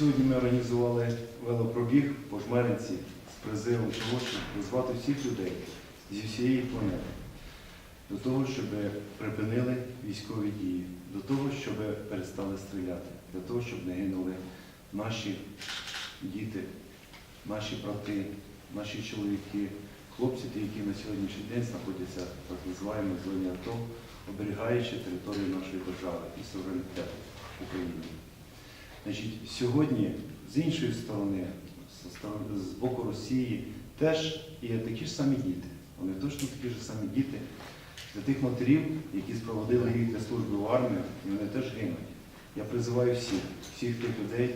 Сьогодні ми організували велопробіг по жмеринці з призивом того, щоб призвати всіх людей зі всієї планети. До того, щоб припинили військові дії, до того, щоб перестали стріляти, для того, щоб не гинули наші діти, наші брати, наші чоловіки, хлопці, які на сьогоднішній день знаходяться в так називаємій зоні АТО, оберігаючи територію нашої держави і суверенітет України. Значить, сьогодні з іншої сторони, з боку Росії, теж є такі ж самі діти. Вони точно такі ж самі діти для тих матерів, які спроводили їх для служби в армію, і вони теж гинуть. Я призиваю всіх, всіх тих людей,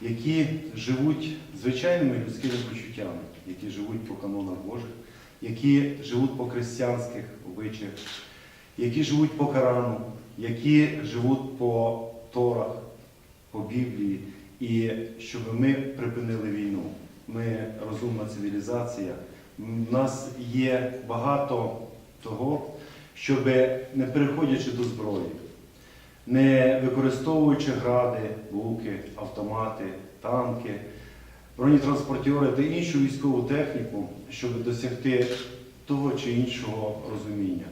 які живуть звичайними людськими почуттями, які живуть по канонах Божих, які живуть по християнських обичаях, які живуть по Корану, які живуть по Торах, по Біблії, і щоб ми припинили війну. Ми розумна цивілізація. У нас є багато того, щоб не переходячи до зброї, не використовуючи гради, луки, автомати, танки, бронетранспортери та іншу військову техніку, щоб досягти того чи іншого розуміння.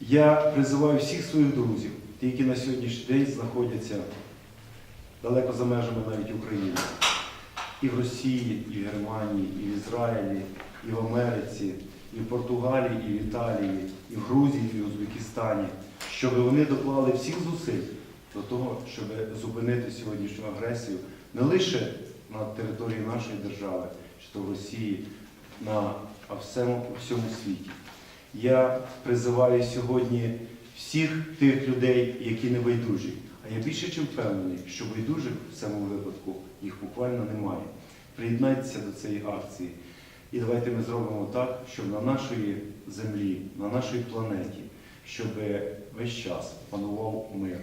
Я призиваю всіх своїх друзів, ті, які на сьогоднішній день знаходяться далеко за межами навіть України, і в Росії, і в Германії, і в Ізраїлі, і в Америці, і в Португалії, і в Італії, і в Грузії, і в Узбекистані, щоб вони доклали всіх зусиль до того, щоб зупинити сьогоднішню агресію не лише на території нашої держави, чи то в Росії, на а всьому, всьому світі. Я призиваю сьогодні всіх тих людей, які не байдужі. А я більше чим впевнений, що байдужих в цьому випадку їх буквально немає. Приєднайтеся до цієї акції. І давайте ми зробимо так, щоб на нашій землі, на нашій планеті, щоб весь час панував мир.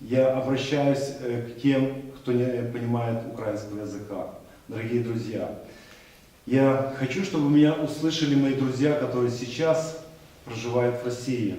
Я обращаюсь э, к тем, кто не понимает украинского языка. Дорогие друзья, я хочу, чтобы меня услышали мои друзья, которые сейчас проживают в России.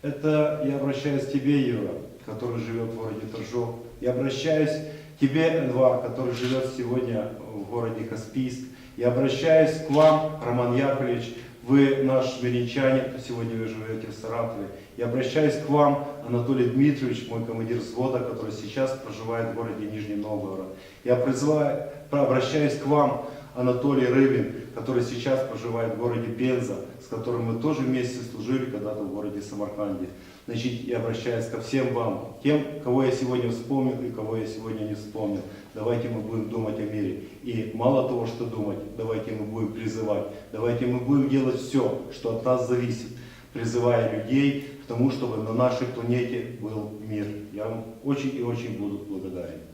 Это я обращаюсь к тебе, Юра, который живет в городе Торжок. Я обращаюсь к тебе, Эдвар, который живет сегодня в городе Каспийск. Я обращаюсь к вам, Роман Яковлевич, вы наш мирянчанин, сегодня вы живете в Саратове. Я обращаюсь к вам, Анатолий Дмитриевич, мой командир взвода, который сейчас проживает в городе Нижний Новгород. Я призываю, обращаюсь к вам, Анатолий Рыбин, который сейчас проживает в городе Пенза, с которым мы тоже вместе служили когда-то в городе Самарканде. Значит, я обращаюсь ко всем вам, тем, кого я сегодня вспомнил и кого я сегодня не вспомнил. Давайте мы будем думать о мире. И мало того, что думать, давайте мы будем призывать. Давайте мы будем делать все, что от нас зависит, призывая людей к тому, чтобы на нашей планете был мир. Я вам очень и очень буду благодарен.